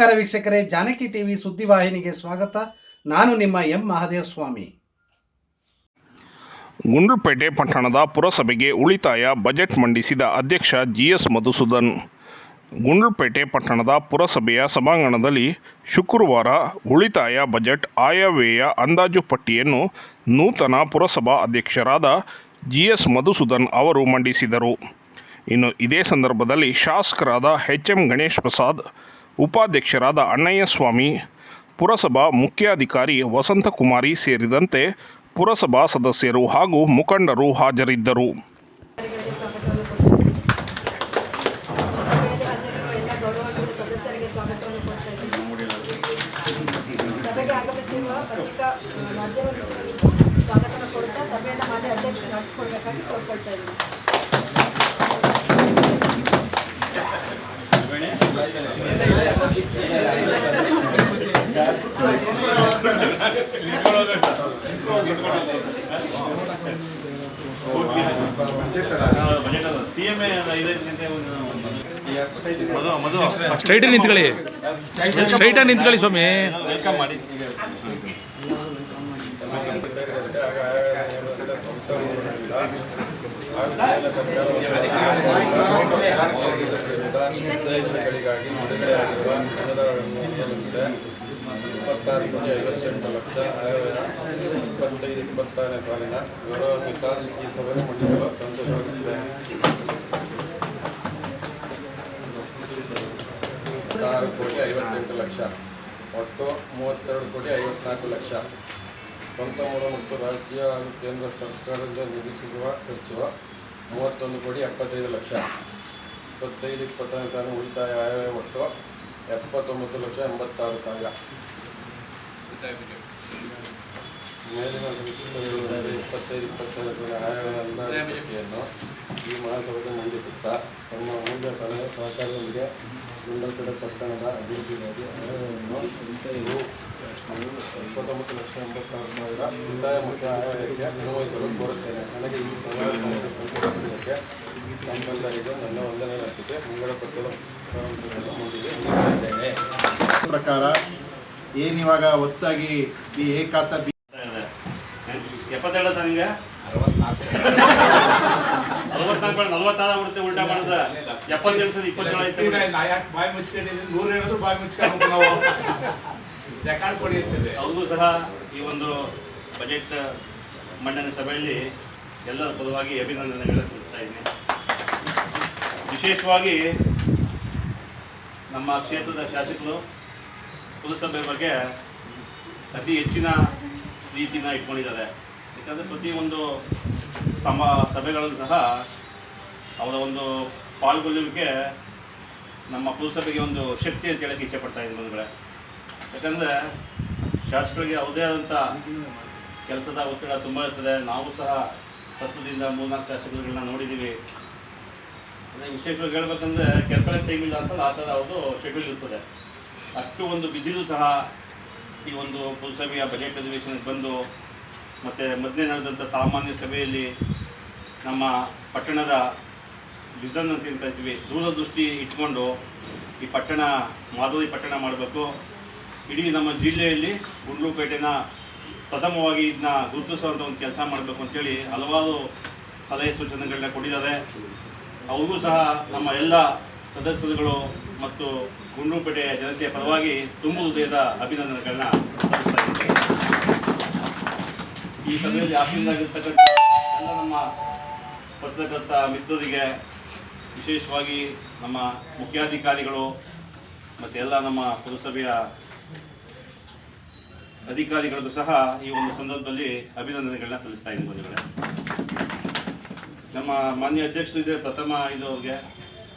ನಮಸ್ಕಾರ ವೀಕ್ಷಕರೇ, ಜಾನಕಿ ಟಿವಿ ಸುದ್ದಿವಾಹಿನಿಗೆ ಸ್ವಾಗತ. ನಾನು ನಿಮ್ಮ ಎಂ ಮಹಾದೇವ ಸ್ವಾಮಿ ಗುಂಡ್ಲುಪೇಟೆ ಪಟ್ಟಣದ ಪುರಸಭೆಗೆ ಉಳಿತಾಯ ಬಜೆಟ್ ಮಂಡಿಸಿದ ಅಧ್ಯಕ್ಷ ಜಿಎಸ್ ಮಧುಸೂದನ್. ಗುಂಡ್ಲುಪೇಟೆ ಪಟ್ಟಣದ ಪುರಸಭೆಯ ಸಭಾಂಗಣದಲ್ಲಿ ಶುಕ್ರವಾರ ಉಳಿತಾಯ ಬಜೆಟ್ ಆಯವ್ಯಯ ಅಂದಾಜು ಪಟ್ಟಿಯನ್ನು ನೂತನ ಪುರಸಭಾ ಅಧ್ಯಕ್ಷರಾದ ಜಿಎಸ್ ಮಧುಸೂದನ್ ಅವರು ಮಂಡಿಸಿದರು. ಇನ್ನು ಇದೇ ಸಂದರ್ಭದಲ್ಲಿ ಶಾಸಕರಾದ ಎಚ್ ಎಂ ಗಣೇಶ್ ಪ್ರಸಾದ್ ಉಪಾಧ್ಯಕ್ಷರಾದ ಅಣ್ಣಯ್ಯ ಸ್ವಾಮಿ ಪುರಸಭಾ ಮುಖ್ಯಾಧಿಕಾರಿ ವಸಂತಕುಮಾರಿ ಸೇರಿದಂತೆ ಪುರಸಭಾ ಸದಸ್ಯರು ಹಾಗೂ ಮುಖಂಡರು ಹಾಜರಿದ್ದರು. ಸ್ಟ್ರೈಟ್ ನಿಂತ್ಕೊಳ್ಳಿ. ಸ್ಟ್ರೈಟ್ ನಿಂತ್ಕೊಳ್ಳಿ ಸ್ವಾಮಿ. ವೆಲ್ಕಮ್ ಮಾಡಿ ಕೋಟಿ ಐವತ್ತೆಂಟು ಲಕ್ಷ ಆಯವ್ಯಯ ಇಪ್ಪತ್ತೈದು ಇಪ್ಪತ್ತಾರನೇ ಸಾಲಿನ ಗೌರವಾನ್ವಿತ ಈ ಸಭೆ ಮಂಡಿಸಲು ಸಂತೋಷವಾಗುತ್ತಿದೆ ಇಪ್ಪತ್ತಾರು ಕೋಟಿ ಐವತ್ತೆಂಟು ಲಕ್ಷ ಒಟ್ಟು ಮೂವತ್ತೆರಡು ಕೋಟಿ ಐವತ್ನಾಲ್ಕು ಲಕ್ಷ ಸ್ವಂತ ಮೂಲ ಮತ್ತು ರಾಜ್ಯ ಹಾಗೂ ಕೇಂದ್ರ ಸರ್ಕಾರದಿಂದ ನಿರೀಕ್ಷಿಸುವ ಖರ್ಚು ಮೂವತ್ತೊಂದು ಕೋಟಿ, ಎಪ್ಪತ್ತೈದು ಲಕ್ಷ, ಇಪ್ಪತ್ತೈದು ಇಪ್ಪತ್ತನೇ ಸಾವಿರ ಉಳಿತಾಯ ಆಯವ್ಯಯ ಒಟ್ಟು ಎಪ್ಪತ್ತೊಂಬತ್ತು ಲಕ್ಷ, ಎಂಬತ್ತಾರು ಸಾವಿರ. ಮೇಲಿನ ಸಂಚಿಕೆಗಳಲ್ಲಿ ಇಪ್ಪತ್ತೈದು ಸಾವಿರ ಆಯವ್ಯಯ ಅಂದಾಜು ಪಟ್ಟಿಯನ್ನು ಈ ಮಹಾಸಭೆಗೆ ಮಂಡಿಸುತ್ತಾ ತಮ್ಮ ಅಮೂಲ್ಯ ಸಲಹೆ ಸಹಕಾರದೊಂದಿಗೆ ಗುಂಡಲ್ಪೇಟೆ ಪಟ್ಟಣದ ಅಭಿವೃದ್ಧಿಗಾಗಿ ಆಯವ್ಯಯನ್ನು ರು ಇಪ್ಪತ್ತೊಂಬತ್ತು ಲಕ್ಷ ಎಂಬತ್ತಾರು ಸಾವಿರ ಉಳಿತಾಯ ಮತ್ತು ಆಯವ್ಯಯಕ್ಕೆ ಅನುಭವಿಸಲು ಕೋರುತ್ತೇನೆ ನನಗೆ ಈ ಸಲಹೆ ತಮ್ಮೆಲ್ಲರಿಗೂ ನನ್ನ ವಂದನೆ ರಾಜ್ಯಕ್ಕೆ ಮುಂಗಡ ಮುಂದಿಗೆ ನೀಡುತ್ತಿದ್ದೇನೆ ಪ್ರಕಾರ ಏನಿವಾಗ ಹೊಸದಾಗಿ ಈ ಏಕಾತ ಬಿ ಸರ್ ಬಿಡುತ್ತೆ ಉಲ್ಟಾ ಮಾಡಿದ್ರೆ ಸರ್ ಇಪ್ಪತ್ತೇಳು ಬಾಯಿ ಮುಚ್ಕೊಂಡಿದ್ದೀನಿ ನೂರ ಹೇಳಿದ್ರು ಬಾಯಿ ಮುಚ್ಕೊಂಡು ನಾವು. ರೆಕಾರ್ಡ್ ಅವ್ರಿಗೂ ಸಹ ಈ ಒಂದು ಬಜೆಟ್ ಮಂಡನೆ ಸಭೆಯಲ್ಲಿ ಎಲ್ಲರ ಪರವಾಗಿ ಅಭಿನಂದನೆಗಳನ್ನು ಸಲ್ಲಿಸ್ತಾ ಇದ್ದೀನಿ. ವಿಶೇಷವಾಗಿ ನಮ್ಮ ಕ್ಷೇತ್ರದ ಶಾಸಕರು ಪುರಸಭೆ ಬಗ್ಗೆ ಅತಿ ಹೆಚ್ಚಿನ ರೀತಿನ ಇಟ್ಕೊಂಡಿದ್ದಾರೆ. ಯಾಕಂದರೆ ಪ್ರತಿಯೊಂದು ಸಮ ಸಭೆಗಳನ್ನು ಸಹ ಅವರ ಒಂದು ಪಾಲ್ಗೊಳ್ಳುವಿಕೆ ನಮ್ಮ ಪುರಸಭೆಗೆ ಒಂದು ಶಕ್ತಿ ಅಂತ ಹೇಳಕ್ಕೆ ಇಚ್ಛೆಪಡ್ತಾ ಇದ್ದೀನಿ ಬಂಧುಗಳೇ. ಯಾಕಂದರೆ ಶಾಸಕರಿಗೆ ಅವರದೇ ಆದಂಥ ಕೆಲಸದ ಒತ್ತಡ ತುಂಬ ಇರ್ತದೆ. ನಾವು ಸಹ ತತ್ವದಿಂದ ಮೂರ್ನಾಲ್ಕು ಶಾಸಕರುಗಳನ್ನ ನೋಡಿದ್ದೀವಿ. ಅದೇ ವಿಶೇಷವಾಗಿ ಹೇಳ್ಬೇಕಂದ್ರೆ ಕೆಲಸ ಟೈಮ್ ಇಲ್ಲ ಅಂತ ಆ ಥರ ಅವರು ಶೆಡ್ಯೂಲ್ ಇರ್ತದೆ. ಅಷ್ಟು ಒಂದು ಬಿಸಿಲು ಸಹ ಈ ಒಂದು ಪುರಸಭೆಯ ಬಜೆಟ್ ಅಧಿವೇಶನಕ್ಕೆ ಬಂದು, ಮತ್ತು ಮೊದಲೇ ನಡೆದಂಥ ಸಾಮಾನ್ಯ ಸಭೆಯಲ್ಲಿ ನಮ್ಮ ಪಟ್ಟಣದ ವಿಷನ್ ಅಂತ ಇದ್ವಿ ದೂರದೃಷ್ಟಿ ಇಟ್ಕೊಂಡು ಈ ಪಟ್ಟಣ, ಮಾದರಿ ಪಟ್ಟಣ ಮಾಡಬೇಕು. ಇಡೀ ನಮ್ಮ ಜಿಲ್ಲೆಯಲ್ಲಿ ಗುಂಡ್ಲುಪೇಟೆನ ಪ್ರಥಮವಾಗಿ ಇದನ್ನ ಗುರುತಿಸುವಂಥ ಒಂದು ಕೆಲಸ ಮಾಡಬೇಕು ಅಂತೇಳಿ ಹಲವಾರು ಸಲಹೆ ಸೂಚನೆಗಳನ್ನ ಕೊಟ್ಟಿದ್ದಾರೆ. ಅವ್ರಿಗೂ ಸಹ ನಮ್ಮ ಎಲ್ಲ ಸದಸ್ಯರುಗಳು ಮತ್ತು ಗುಂಡ್ಲುಪೇಟೆ ಜನತೆಯ ಪರವಾಗಿ ತುಂಬ ಹೃದಯದ ಅಭಿನಂದನೆಗಳನ್ನ ಈ ಸಭೆಯಲ್ಲಿ ಆಸೀನರಾಗಿರ್ತಕ್ಕಂಥ ಎಲ್ಲ ನಮ್ಮ ಪತ್ರಕರ್ತ ಮಿತ್ರರಿಗೆ, ವಿಶೇಷವಾಗಿ ನಮ್ಮ ಮುಖ್ಯಾಧಿಕಾರಿಗಳು ಮತ್ತು ಎಲ್ಲ ನಮ್ಮ ಪುರಸಭೆಯ ಅಧಿಕಾರಿಗಳಿಗೂ ಸಹ ಈ ಒಂದು ಸಂದರ್ಭದಲ್ಲಿ ಅಭಿನಂದನೆಗಳನ್ನ ಸಲ್ಲಿಸ್ತಾ ಇದ್ದೀನಿ ನಮ್ಮ ಮಾನ್ಯ ಅಧ್ಯಕ್ಷರು ಇದೆ ಪ್ರಥಮ ಇದು ಅವ್ರಿಗೆ.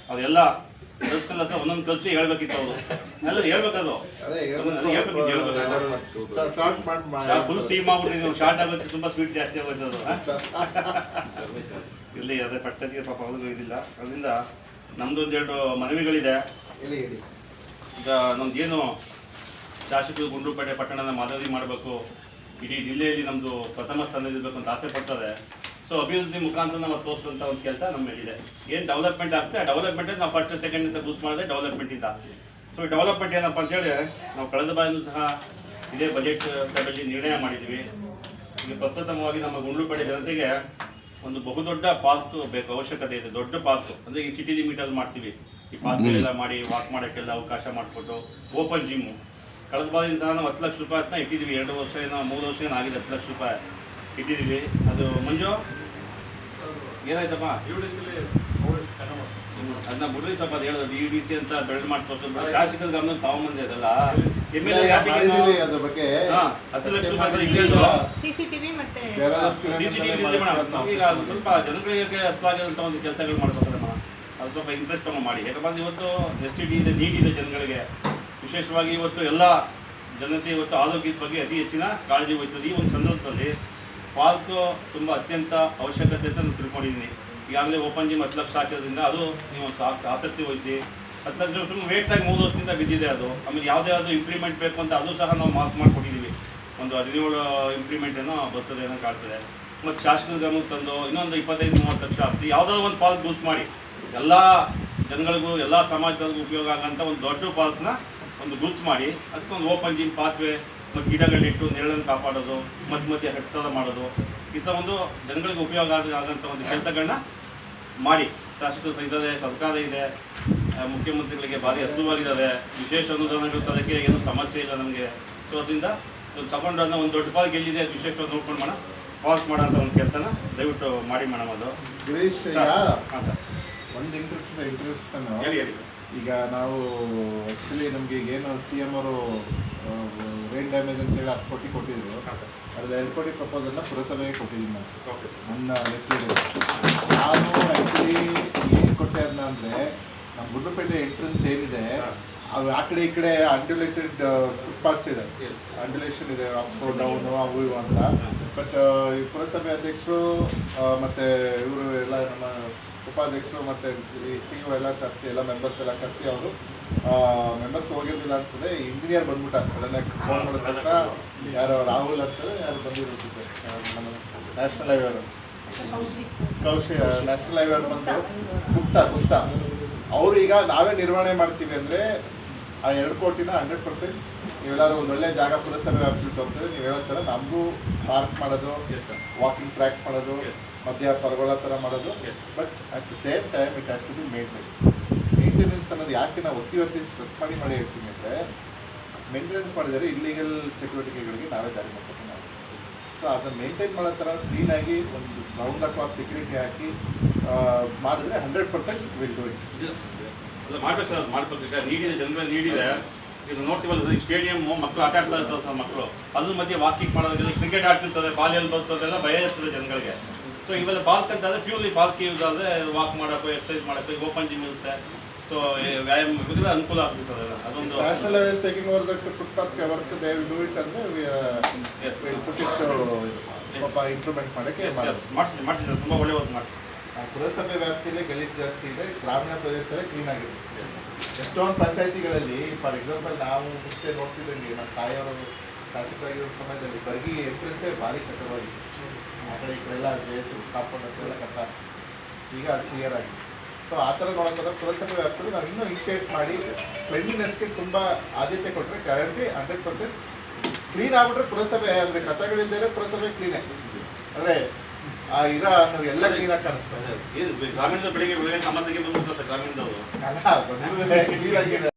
ಅವರೆಲ್ಲ ಕೆಲಸ ಒಂದೊಂದು ಖರ್ಚು ಹೇಳ್ಬೇಕಿತ್ತು ಅವರು. ಎಲ್ಲ ಹೇಳ್ಬೇಕದು. ಫುಲ್ ಸೀಮ್ ಶಾರ್ಟ್ ಆಗುತ್ತೆ ತುಂಬಾ ಸ್ವೀಟ್ ಜಾಸ್ತಿ ಆಗುತ್ತೆ ಅದು ಇಲ್ಲಿ ಅದೇ ಪಟ್ಟದಿಗೆ ಪಾಪ ಅವ್ರಿಗೂ ಇದಿಲ್ಲ. ಅದರಿಂದ ನಮ್ದು ಎರಡು ಮನವಿಗಳಿದೆ. ಈಗ ನಮ್ದು ಏನು ಶಾಸಕರು ಗುಂಡ್ಲುಪೇಟೆ ಪಟ್ಟಣದ ಮಾದರಿ ಮಾಡಬೇಕು. ಇಡೀ ಜಿಲ್ಲೆಯಲ್ಲಿ ನಮ್ಮದು ಪ್ರಥಮ ಸ್ಥಾನದಲ್ಲಿರಬೇಕು ಅಂತ ಆಸೆ ಪಡ್ತಾರೆ. ಸೊ ಅಭಿವೃದ್ಧಿ ಮುಖಾಂತರ ನಾವು ತೋರಿಸುವಂಥ ಒಂದು ಕೆಲಸ ನಮ್ಮ ಮೇಲಿದೆ ಏನು ಡೆವಲಪ್ಮೆಂಟ್ ಆಗ್ತದೆ ಡೆವಲಪ್ಮೆಂಟ್ ನಾವು ಫಸ್ಟ್ ಸೆಕೆಂಡ್ ಅಂತ ಗುರುತು ಮಾಡಿದ್ರೆ ಡೆವಲಪ್ಮೆಂಟ್ ಇಂದ. ಸೊ ಡೆವಲಪ್ಮೆಂಟ್ ಏನಪ್ಪ ಅಂತ ಹೇಳಿ ನಾವು ಕಳೆದ ಬಾರಿನೂ ಸಹ ಇದೇ ಬಜೆಟ್ ಸಭೆಯಲ್ಲಿ ನಿರ್ಣಯ ಮಾಡಿದ್ವಿ. ಈಗ ಪ್ರಪ್ರಥಮವಾಗಿ ನಮ್ಮ ಗುಂಡ್ಲುಪೇಟೆ ಜನತೆಗೆ ಒಂದು ಬಹುದೊಡ್ಡ ಪಾರ್ಕ್ ಬೇಕು ಅವಶ್ಯಕತೆ ಇದೆ ದೊಡ್ಡ ಪಾರ್ಕ್ ಅಂದರೆ ಈ ಸಿಟಿ ಲಿಮಿಟಲ್ಲಿ ಮಾಡ್ತೀವಿ. ಈ ಪಾರ್ಕ್ ಎಲ್ಲ ಮಾಡಿ ವಾಕ್ ಮಾಡೋಕ್ಕೆಲ್ಲ ಅವಕಾಶ ಮಾಡಿಕೊಟ್ಟು ಓಪನ್ ಜಿಮ್ಮು ಕಳೆದ ಬಾರಿನ ಸಹ ನಾವು ಹತ್ತು ಲಕ್ಷ ರೂಪಾಯಿ ಇಟ್ಟಿದ್ದೀವಿ ಎರಡು ವರ್ಷ ಏನೋ ಮೂರು ವರ್ಷ ಏನೋ ಆಗಿದೆ ಹತ್ತು ಲಕ್ಷ ರೂಪಾಯಿ. ಇಟ್ಟಿದ್ದೀವಿ. ಅದು ಮಂಜು? ಏನಾಯ್ತಪ್ಪ? ಅದನ್ನ ಬಿಡ್ರಿ ಸ್ವಲ್ಪ ಅದು ಹೇಳೋದು. ಡಿ ಡಿ ಸಿ ಅಂತ ಬೆಳೆದು ಮಾಡ್ಕೊಟ್ಟು ಶಾಸಕರ ಗಮನ ತಗೊಂಬಂದೆ ಅದೆಲ್ಲ. ಎಂ ಎಲ್ ಮಾಡಿದೀವಿ ಅದ್ರ ಬಗ್ಗೆ. ಹತ್ತು ಲಕ್ಷ ರೂಪಾಯಿ ಮಾಡಿ ಇಲ್ಲೇ ಈಗ ಸಿ ಸಿ ಟಿ ಮತ್ತೆ C C T V madam ಈಗ ಸ್ವಲ್ಪ ಜನಗಳಿಗೆ ಅರ್ಥವಾಗಿರುವಂಥ ಒಂದು ಕೆಲಸಗಳು ಮಾಡ್ಬೇಕಲ್ಲ ಮೇಡಮ್. ಅದು ಸ್ವಲ್ಪ ಇಂಟ್ರೆಸ್ಟ್ ತಗೊಂಡು ಮಾಡಿ. ಯಾಕಂದ್ರೆ ಇವತ್ತು ನೆಸಿಟಿ ಇದೆ ನೀಟ್ ಇದೆ ಜನಗಳಿಗೆ. ವಿಶೇಷವಾಗಿ ಇವತ್ತು ಎಲ್ಲ ಜನತೆ ಇವತ್ತು ಆರೋಗ್ಯದ ಬಗ್ಗೆ ಅತಿ ಹೆಚ್ಚಿನ ಕಾಳಜಿ ವಹಿಸ್ತದೆ ಈ ಒಂದು ಸಂದರ್ಭದಲ್ಲಿ. ಪಾರ್ಕ್ ತುಂಬ ಅತ್ಯಂತ ಅವಶ್ಯಕತೆ ಅಂತ ನಾನು ತಿಳ್ಕೊಂಡಿದ್ದೀನಿ. ಈಗಾಗಲೇ ಓಪನ್ ಜಿಮ್ ಹತ್ತು ಲಕ್ಷ ಹಾಕಿರೋದ್ರಿಂದ ಅದು ನೀವು ಆಸಕ್ತಿ ವಹಿಸಿ. ಹತ್ತು ಲಕ್ಷ ಸುಮ್ಮನೆ ವೇಟ್ ಆಗಿ ಮೂರು ವರ್ಷದಿಂದ ಬಿದ್ದಿದೆ ಅದು. ಆಮೇಲೆ ಯಾವುದೇ ಆದರೂ ಇಂಪ್ಲಿಮೆಂಟ್ ಬೇಕು ಅಂತ ಅದು ಸಹ ನಾವು ಮಾರ್ಕ್ ಮಾಡಿಕೊಟ್ಟಿದ್ದೀವಿ. ಒಂದು ಹದಿನೇಳು ಇಂಪ್ಲಿಮೆಂಟ್ ಏನೋ ಬರ್ತದೆ ಏನೋ ಕಾಣ್ತದೆ. ಮತ್ತು ಶಾಸಕರ ಗಮನಕ್ಕೆ ತಂದು ಇನ್ನೊಂದು ಇಪ್ಪತ್ತೈದು, ಮೂವತ್ತು ಲಕ್ಷ ಆಗ್ತದೆ ಯಾವುದೋ ಒಂದು ಪಾರ್ಕ್ ಗುರುತು ಮಾಡಿ. ಎಲ್ಲ ಜನಗಳಿಗೂ, ಎಲ್ಲ ಸಮಾಜದವ್ರಿಗೂ ಉಪಯೋಗ ಆಗೋಂಥ ಒಂದು ದೊಡ್ಡ ಪಾರ್ಕ್ನ ಒಂದು ಗುರುತು ಮಾಡಿ. ಅದಕ್ಕೊಂದು ಓಪನ್ ಜಿಮ್ ಪಾತ್ವೆ ಮತ್ತು ಗಿಡಗಳಿಟ್ಟು ನೆರಳನ್ನು ಕಾಪಾಡೋದು ಮಧ್ಯ ಮಧ್ಯೆ ಹಟ್ಟದ ಮಾಡೋದು ಇಂಥ ಒಂದು ಜನಗಳಿಗೆ ಉಪಯೋಗ ಆಗೋಂಥ ಒಂದು ಕೆಲಸಗಳನ್ನ ಮಾಡಿ. ಶಾಸಕರು ಇದ್ದಾರೆ ಸರ್ಕಾರ ಇದೆ ಮುಖ್ಯಮಂತ್ರಿಗಳಿಗೆ ಭಾರಿ ಹಸುವಾಗಿದ್ದಾರೆ ವಿಶೇಷ ಅನುದಾನಗಳು ತರಕ್ಕೆ ಏನು ಸಮಸ್ಯೆ ಇಲ್ಲ ನಮಗೆ. ಸೊ ಅದರಿಂದ ಇದನ್ನ ತಗೊಂಡು ಅದನ್ನ ಒಂದು ದೊಡ್ಡ ಪಾಲ್ ಎಲ್ಲಿದೆ ಅದು ವಿಶೇಷವಾಗಿ ನೋಡ್ಕೊಂಡು ಮಾಡೋಣ. ಪಾಸ್ ಮಾಡೋಂಥ ಒಂದು ಕೆಲಸನ ದಯವಿಟ್ಟು ಮಾಡಿ ಮೇಡಮ್ ಅದು. ಹಾಂ ಸರ್. ಒಂದು ಇಂಟ್ರೆಸ್ಟ್ ಇಂಟ್ರೆಸ್ಟ್ ಹೇಳಿ ಹೇಳಿ. ಈಗ ನಾವು ಆ್ಯಕ್ಚುಲಿ ನಮಗೆ ಈಗ ಏನು ಸಿ ಎಂ ಅವರು ರೈನ್ ಡ್ಯಾಮೇಜ್ ಅಂತೇಳಿ ಹತ್ತು ಕೋಟಿ ಕೊಟ್ಟಿದ್ರು. ಅದ್ರಲ್ಲಿ ಎರಡು ಕೋಟಿ ಪ್ರಪೋಸಲ್ನ ಪುರಸಭೆಗೆ ಕೊಟ್ಟಿದ್ದೀನಿ ನಾನು. ನನ್ನ ಲೆಕ್ಕದಲ್ಲಿ ನಾನು ಆ್ಯಕ್ಚುಲಿ ಏನು ಕೊಟ್ಟೆ ಅದನ್ನ ಅಂದರೆ ನಮ್ಮ ಗುಡ್ಡಪೇಟೆ ಎಂಟ್ರೆನ್ಸ್ ಏನಿದೆ ಅವು ಆ ಕಡೆ ಈ ಕಡೆ ಅಂಡ್ಯುಲೇಟೆಡ್ ಫುಟ್ಪಾತ್ಸ್ ಇದೆ. ಅಂಡ್ಯುಲೇಷನ್ ಇದೆ ಅಪ್ ಡೌನು ಅವು ಇವು ಅಂತ. ಬಟ್ ಈ ಪುರಸಭೆ ಅಧ್ಯಕ್ಷರು ಮತ್ತು ಇವರು ಎಲ್ಲ ನಮ್ಮ ಉಪಾಧ್ಯಕ್ಷರು ಮತ್ತು ಈ ಸಿ ಓ ಎಲ್ಲ ಕರೆಸಿ ಎಲ್ಲ ಮೆಂಬರ್ಸ್ ಎಲ್ಲ ಕರೆಸಿ ಅವರು ಮೆಂಬರ್ಸ್ ಹೋಗಿರ್ಲಿಲ್ಲ ಅನ್ಸುತ್ತೆ. ಇಂಜಿನಿಯರ್ ಬಂದ್ಬಿಟ್ಟು ಸಡನ್ನಾಗಿ ಫೋನ್ ಮಾಡಿದ ತಕ್ಷಣ ಯಾರೋ ರಾಹುಲ್ ಅಂತಾರೆ ಯಾರು ಬಂದಿರುತ್ತೆ ನಮ್ಮ ನ್ಯಾಷನಲ್ ಹೈವೇ ಅವರು. ಕೌಶಿ ನ್ಯಾಷನಲ್ ಹೈವೇ ಬಂದು ಗುಪ್ತಾ ಗುಪ್ತಾ. ಅವರು ಈಗ ನಾವೇ ನಿರ್ವಹಣೆ ಮಾಡ್ತೀವಿ ಅಂದರೆ ಆ ಎರಡು ಕೋಟಿನ ಹಂಡ್ರೆಡ್ ಪರ್ಸೆಂಟ್ ನೀವೆಲ್ಲರೂ ಒಂದು ಒಳ್ಳೆ ಜಾಗ ಪುರಸ್ಕಾರ ವ್ಯಾಪ್ತಿಲಿ ತೋರಿಸಿದ್ರೆ ನೀವು ಹೇಳೋ ಥರ ನಮಗೂ ಪಾರ್ಕ್ ಮಾಡೋದು ವಾಕಿಂಗ್ ಟ್ರ್ಯಾಕ್ ಮಾಡೋದು. ಮಧ್ಯ ಪರಗೊಳ ಥರ ಮಾಡೋದು. But at the same time it has to be maintain maintenance ಅನ್ನೋದು ಯಾಕೆ ನಾವು ಒತ್ತಿ ಒತ್ತಿ ಸ್ಟ್ರೆಸ್ ಮಾಡಿ ಮಾಡಿ ಹೇಳ್ತೀನಿ ಅಂದರೆ ಮೇಂಟೆನೆನ್ಸ್ ಮಾಡಿದರೆ ಇಲ್ಲಿಗಲ್ ಚಟುವಟಿಕೆಗಳಿಗೆ ನಾವೇ ದಾರಿ ಮಾಡ್ಕೊಂಡು ನಾವು. ಸೊ ಅದನ್ನು ಮೇಂಟೈನ್ ಮಾಡೋ ಥರ ಕ್ಲೀನಾಗಿ ಒಂದು ಗ್ರೌಂಡ್ ದ ಕ್ಲಾಕ್ ಸೆಕ್ಯೂರಿಟಿ ಹಾಕಿ ಮಾಡಿದ್ರೆ hundred percent will do it ಅಲ್ಲ ಮಾಡ್ಬೇಕು ಸರ್ ಮಾಡ್ಬೇಕು. ಸರ್ ನೀಡಿದೆ ಜನರಲ್ಲಿ ನೀಡಿದೆ. ಇದು ನೋಡ್ತೀವಲ್ಲ ಸರ್ ಸ್ಟೇಡಿಯಂ ಮಕ್ಕಳು ಆಟ ಆಡ್ತಾ ಇರ್ತಾರೆ ಸರ್ ಮಕ್ಕಳು ಅದ್ರ ಮಧ್ಯೆ ವಾಕಿಂಗ್ ಮಾಡೋದಿಲ್ಲ ಕ್ರಿಕೆಟ್ ಆಡ್ತಿರ್ತಾರೆ ಬಾಲ್ ಎಲ್ಲಿ ಬರ್ತದೆಲ್ಲ ಭಯ ಇರ್ತದೆ ಜನಗಳಿಗೆ. ಸೊ ಇವೆಲ್ಲ ಬಾಲ್ಕ್ ಅಂತಂದ್ರೆ ಪ್ಯೂರ್ಲಿ ಬಾಲ್ಕ್ ಯೂಸ್ ಆದರೆ ವಾಕ್ ಮಾಡೋಕ್ಕೂ ಎಕ್ಸಸೈಸ್ ಮಾಡೋಕ್ಕೋ ಓಪನ್ ಜಿಮ್ ಇರುತ್ತೆ. ಸೊ ವ್ಯಾಯಾಮ ಬೇಕಿದ್ರೆ ಅನುಕೂಲ ಆಗ್ತದೆ ಸರ್ ಅದೆಲ್ಲ ಅದೊಂದು national level taking over that footpath work they will do it ಅಂದರೆ ವಿ ಪುಟ್ ಇಟ್ ಇಂಪ್ರೂವ್ಮೆಂಟ್ ಮಾಡೋಕ್ಕೆ ಮಾಡ್ತೀನಿ ಮಾಡ್ತೀನಿ ಸರ್ ತುಂಬ ಒಳ್ಳೆ ವರ್ಕ್ ಮಾಡ್ತೀನಿ ಪುರಸಭೆ ವ್ಯಾಪ್ತಿಯಲ್ಲಿ ಗಲೀಜು ಜಾಸ್ತಿ ಇದೆ, ಗ್ರಾಮೀಣ ಪ್ರದೇಶದಲ್ಲೇ ಕ್ಲೀನ್ ಆಗಿರುತ್ತೆ ಎಷ್ಟೊಂದು ಪಂಚಾಯಿತಿಗಳಲ್ಲಿ ಫಾರ್ ಎಕ್ಸಾಂಪಲ್ ನಾವು ಮುಂಚೆ ನೋಡ್ತಿದ್ದಂಗೆ ನಮ್ಮ ತಾಯಿಯವರು, ಶಾಸಕರಾಗಿರೋ ಸಮಯದಲ್ಲಿ ಬರ್ಗಿ ಎಂಟ್ರೆನ್ಸೇ ಭಾರಿ ಕಷ್ಟವಾಗಿತ್ತು ಆ ಕಡೆ ಈ ಕಡೆ ಎಲ್ಲ ಎಸ್ ಕಾಂಪೌಂಡ್ ಕಸ ಈಗ ಅದು ಕ್ಲಿಯರ್ ಆಗಿದೆ. ಸೊ ಆ ಥರ ನೋಡೋದಾದ್ರೆ ಪುರಸಭೆ ವ್ಯಾಪ್ತಿಯಲ್ಲಿ ನಾವು ಇನ್ನೂ ಇನಿಷಿಯೇಟ್ ಮಾಡಿ ಕ್ಲೆನ್ಲಿನೆಸ್ಗೆ ತುಂಬ ಆದ್ಯತೆ ಕೊಟ್ಟರೆ ಗ್ಯಾರಂಟಿ ಹಂಡ್ರೆಡ್ ಪರ್ಸೆಂಟ್ ಕ್ಲೀನ್ ಆಗ್ಬಿಟ್ರೆ ಪುರಸಭೆ, ಅಂದರೆ ಕಸಗಳಿಲ್ಲದೆ ಪುರಸಭೆ ಕ್ಲೀನ್ ಅಂದರೆ ಆ ಇರೋ ಅನ್ನೋ ಎಲ್ಲ ಕ್ಲೀನಾಗಿ ಕಾಣಿಸ್ತದೆ ಏನು ಗ್ರಾಮೀಣದ ಬೆಳಿಗ್ಗೆ ಬೆಳಿಗ್ಗೆ ನಮ್ಮ ಹತ್ರಕ್ಕೆ ಬಂದ್ಬಿಡ್ತಾರೆ ಗ್ರಾಮೀಣದವರು ಆಗಿದೆ